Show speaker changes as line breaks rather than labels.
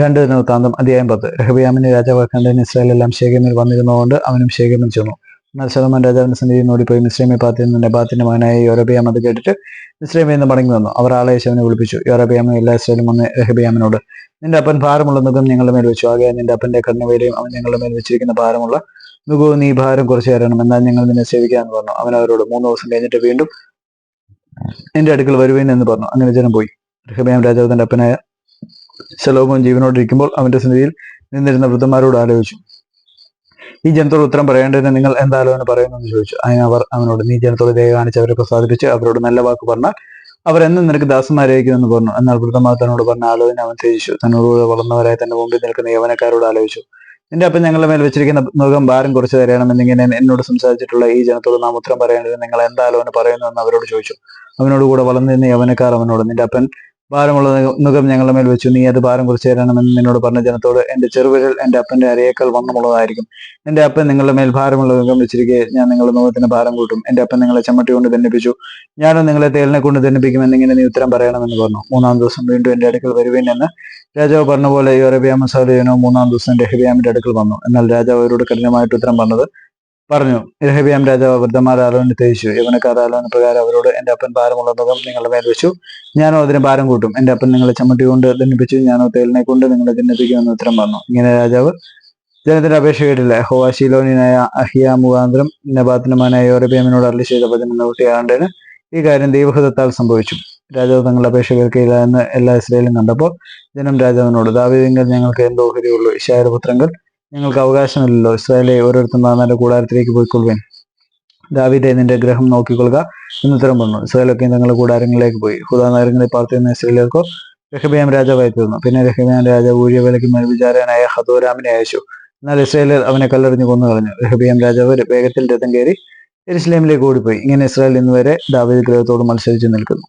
രണ്ട് ദിനവൃത്താന്തം അധ്യായം പത്ത്. രഹബിയാമിനെ രാജാവാക്കേണ്ടതിന് ഇസ്രായേലെല്ലാം ശേഖമിൽ വന്നിരുന്നതുകൊണ്ട് അവനും ശേഖമിൽ ചെന്നു. എന്നാൽ ശതമാൻ രാജാവിന്റെ സന്നിധിയിൽ ഓടിപ്പോയി മിശ്രമി പാത്തിൽ നിന്ന് നെബാത്തിന്റെ മകനായ യോറബിയാം അത് കേട്ടിട്ട് മിശ്രമിൽ നിന്ന് മടങ്ങി വന്നു. അവർ ആളെ യേശുവിനെ വിളിപ്പിച്ചു. യോറബിയാമും എല്ലാ ഇസ്രായേലും വന്ന് രഹബിയാമിനോട് നിന്റെ അപ്പൻ ഭാരമുള്ള നുഖം ഞങ്ങളുടെ മേൽ വെച്ചു. ആകെ നിന്റെ അപ്പന്റെ കണ്ണുവേലയും അവൻ ഞങ്ങളുടെ മേൽ വെച്ചിരിക്കുന്ന ഭാരമുള്ള നുഖവും നീ ഭാരം കുറച്ച് തരണം. എന്നാൽ ഞങ്ങൾ നിന്നെ സേവിക്കാമെന്ന് പറഞ്ഞു. അവൻ അവരോട് മൂന്ന് ദിവസം കഴിഞ്ഞിട്ട് വീണ്ടും എന്റെ അടുക്കൽ വരുവേൻ എന്ന് പറഞ്ഞു. അങ്ങനെ ജനം പോയി. രഹബിയാം രാജാവ് തന്റെ അപ്പനായ ശലോമോൻ ജീവനോടിരിക്കുമ്പോൾ അവന്റെ സന്നിധിയിൽ നിന്നിരുന്ന വൃദ്ധന്മാരോട് ആലോചിച്ചു. ഈ ജനത്തോട് ഉത്തരം പറയേണ്ടതിന് നിങ്ങൾ എന്താലോ എന്ന് പറയുന്നു ചോദിച്ചു. അതിന് അവർ അവനോട് നീ ജനത്തോട് ദയ കാണിച്ച് അവരെ പ്രസാദിപ്പിച്ച് അവരോട് നല്ല വാക്ക് പറഞ്ഞാൽ അവർ എന്നും നിനക്ക് ദാസന്മാരായിരിക്കുമെന്ന് പറഞ്ഞു. എന്നാൽ വൃദ്ധന്മാർ തന്നോട് പറഞ്ഞ ആലോചന അവൻ ത്യജിച്ചു. തന്നോട് വളർന്നവരായി തന്റെ മുമ്പിൽ നിൽക്കുന്ന യവനക്കാരോട് ആലോചിച്ചു. നിന്റെ അപ്പം ഞങ്ങളുടെ മേൽ വെച്ചിരിക്കുന്ന മൃഗം ഭാരം കുറച്ച് തരണമെന്നിങ്ങനെ എന്നോട് സംസാരിച്ചിട്ടുള്ള ഈ ജനത്തോട് നാം ഉത്തരം പറയേണ്ടത് നിങ്ങൾ എന്താലോ എന്ന് പറയുന്നു എന്ന് അവരോട് ചോദിച്ചു. അവനോട് കൂടെ വളർന്നിരുന്ന യവനക്കാർ അവനോട് നിന്റെ അപ്പൻ ഭാരമുള്ള നുഖം ഞങ്ങളുടെ മേൽ വെച്ചു. നീ അത് ഭാരം കുറച്ച് തരണമെന്ന് നിന്നോട് പറഞ്ഞ ജനത്തോട് എന്റെ ചെറുവിരൽ എന്റെ അപ്പന്റെ അരയേക്കാൾ വണ്ണമുള്ളതായിരിക്കും. എന്റെ അപ്പൻ നിങ്ങളുടെ മേൽ ഭാരമുള്ള നുഖം വെച്ചിരിക്കെ ഞാൻ നിങ്ങളുടെ മുഖത്തിന് ഭാരം കൂട്ടും. എന്റെ അപ്പൻ നിങ്ങളെ ചമ്മട്ടി കൊണ്ട് ദണ്ഡിപ്പിച്ചു ഞാനും നിങ്ങളെ തേലിനെ കൊണ്ട് ദണ്ഡിപ്പിക്കും എന്നിങ്ങനെ നീ ഉത്തരം പറയണമെന്ന് പറഞ്ഞു. മൂന്നാം ദിവസം വീണ്ടും എന്റെ അടുക്കൽ വരുവേൻ എന്ന് രാജാവ് പറഞ്ഞ പോലെ യോറബിയാം മസാലയനോ മൂന്നാം ദിവസം രഹബിയാമിന്റെ അടുക്കൽ വന്നു. എന്നാൽ രാജാവ് അവരോട് കഠിനമായിട്ട് ഉത്തരം പറഞ്ഞത് പറഞ്ഞു രഹബിയാം രാജാവ് വൃദ്ധന്മാർ ആലോചന ആലോചന പ്രകാരം അവരോട് എന്റെ അപ്പൻ ഭാരമുള്ള മുഖം നിങ്ങളുടെ മേൽ വെച്ചു. ഞാനോ അതിന് ഭാരം കൂട്ടും. എന്റെ അപ്പൻ നിങ്ങളെ ചമ്മട്ടി കൊണ്ട് ദണ്ഡിപ്പിച്ചു ഞാനോ തേലിനെ കൊണ്ട് നിങ്ങളെ ദണ്ഡിപ്പിക്കുമെന്ന് ഉത്തരം പറഞ്ഞു. ഇങ്ങനെ രാജാവ് ജനത്തിന്റെ അപേക്ഷ കേട്ടില്ല. ഹോവാ ശീലോനിയായ അഹിയ മുഖാന്തരം നബാത്തിന്റെ മകനായ യോറബിയാമിനോട് അരളി ചെയ്ത പതിനൊന്ന് നിവൃത്തിയാകേണ്ടതിന് ഈ കാര്യം ദൈവഹൃതത്താൽ സംഭവിച്ചു. രാജാവ് തങ്ങളുടെ അപേക്ഷ കേൾക്കില്ല എന്ന് എല്ലാ ഇസ്രയേലും കണ്ടപ്പോൾ ജനം രാജാവിനോട് ദാവീദിങ്കൽ ഞങ്ങൾക്ക് എന്തോ ഹരിയുള്ളൂ ഇഷായ പുത്രങ്ങൾ ഞങ്ങൾക്ക് അവകാശമില്ലല്ലോ. ഇസ്രായേലെ ഓരോരുത്തരും താന്നാന്റെ കൂടാരത്തിലേക്ക് പോയിക്കൊള്ളുവേൻ. ദാവീദെ നിന്റെ ഗ്രഹം നോക്കിക്കൊള്ളുക എന്ന് ഉത്തരം പറഞ്ഞു. ഇസ്രായേലൊക്കെ തങ്ങളുടെ കൂടാരങ്ങളിലേക്ക് പോയി. ഹുദാ നഗരങ്ങളിൽ പാർത്തിരുന്ന ഇസ്രായേലിയർക്കോ രഹബിയാം രാജാവായി തീർന്നു. പിന്നെ രഹബിയാം രാജാവ് ഊഴിയവേലയ്ക്ക് മേൽവിചാരനായ ഹദോരാമിനെ അയച്ചു. എന്നാൽ ഇസ്രായേലിൽ അവനെ കല്ലെറിഞ്ഞു കൊന്നു കളഞ്ഞു രഹബിയാം രാജാവ് വേഗത്തിൽ രഥം കയറി എരുസലേമിലേക്ക് ഓടിപ്പോയി. ഇങ്ങനെ ഇസ്രായേൽ ഇന്നുവരെ ദാവീദ് ഗ്രഹത്തോട് മത്സരിച്ച് നിൽക്കുന്നു.